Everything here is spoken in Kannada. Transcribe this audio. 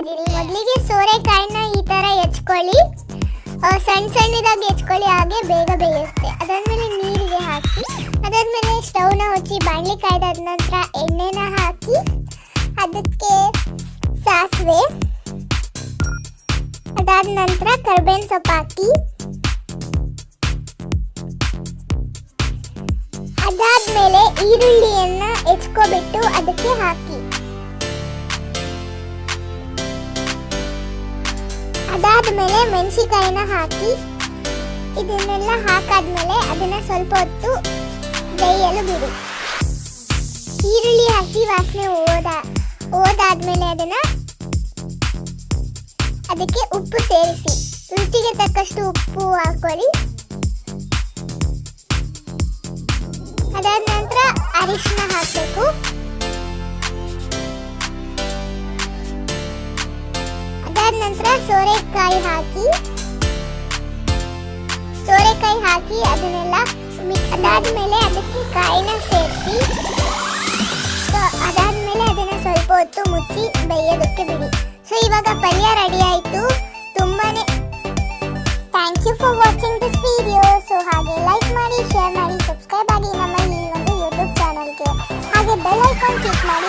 ತೋರಿಸ್ತಿದ್ದೀನಿ ಮೊದಲಿಗೆ ಸೋರೆಕಾಯಿನ ಈ ಥರ ಹೆಚ್ಕೊಳ್ಳಿ. ಸಣ್ಣ ಸಣ್ಣದಾಗಿ ಹೆಚ್ಕೊಳ್ಳಿ, ಹಾಗೆ ಬೇಗ ಬೇಯುತ್ತೆ. ಅದಾದಮೇಲೆ ನೀರಿಗೆ ಹಾಕಿ, ಅದಾದಮೇಲೆ ಸ್ಟವ್ನ ಹಚ್ಚಿ ಬಾಣಲಿ ಕಾಯ್ದಾದ ನಂತರ ಎಣ್ಣೆನ ಹಾಕಿ, ಅದಕ್ಕೆ ಸಾಸಿವೆ, ಅದಾದ ನಂತರ ಕರ್ಬೇವಿನ ಸೊಪ್ಪು ಹಾಕಿ, ಅದಾದ್ಮೇಲೆ ಈರುಳ್ಳಿಯನ್ನು ಹೆಚ್ಕೊಬಿಟ್ಟು ಅದಕ್ಕೆ ಹಾಕಿ. ಅದಾದ್ಮೇಲೆ ಮೆಣಸಿಕಾಯಿನ ಹಾಕಿ ಇದನ್ನೆಲ್ಲ ಹಾಕಾದ್ಮೇಲೆ ಅದನ್ನ ಸ್ವಲ್ಪ ಹೊತ್ತು ಬೇಯಲು ಬಿಡಿ. ಈರುಳ್ಳಿ ಹಸಿ ವಾಸನೆ ಹೋದ, ಹೋದಾದ್ಮೇಲೆ ಅದನ್ನ ಅದಕ್ಕೆ ಉಪ್ಪು ಸೇರಿಸಿ. ರುಚಿಗೆ ತಕ್ಕಷ್ಟು ಉಪ್ಪು ಹಾಕೊಳ್ಳಿ ಅದಾದ ನಂತರ ಅರಿಶಿನ ಹಾಕಬೇಕು. ನಂತರ ಸೋರೆಕಾಯಿ ಹಾಕಿ. ಸೋರೆಕಾಯಿ ಹಾಕಿ ಅದನ್ನೆಲ್ಲ ಮಿಕ್ಸ್ ಅದಾದ್ಮೇಲೆ ಅದಕ್ಕೆ ಕಾಯಿನ ಸೇರಿಸಿ. ಅದಾದ್ಮೇಲೆ ಅದನ್ನು ಸ್ವಲ್ಪ ಹೊತ್ತು ಮುಚ್ಚಿ ಬೇಯೋದಕ್ಕೆ ಬಿಡಿ. ಸೊ ಇವಾಗ ಪಲ್ಯ ರೆಡಿ ಆಯ್ತು. ತುಂಬಾನೇ thank you for watching this video so ಹಾಗೆ ಲೈಕ್ ಮಾಡಿ ಶೇರ್ ಮಾಡಿ ಸಬ್ಸ್ಕ್ರೈಬ್ ಆಗಿ ನಮ್ಮ ಈ ಒಂದು ಯೂಟ್ಯೂಬ್ ಚಾನಲ್ಗೆ ಹಾಗೆ ಬೆಲ್ ಐಕಾನ್ ಕ್ಲಿಕ್ ಮಾಡಿ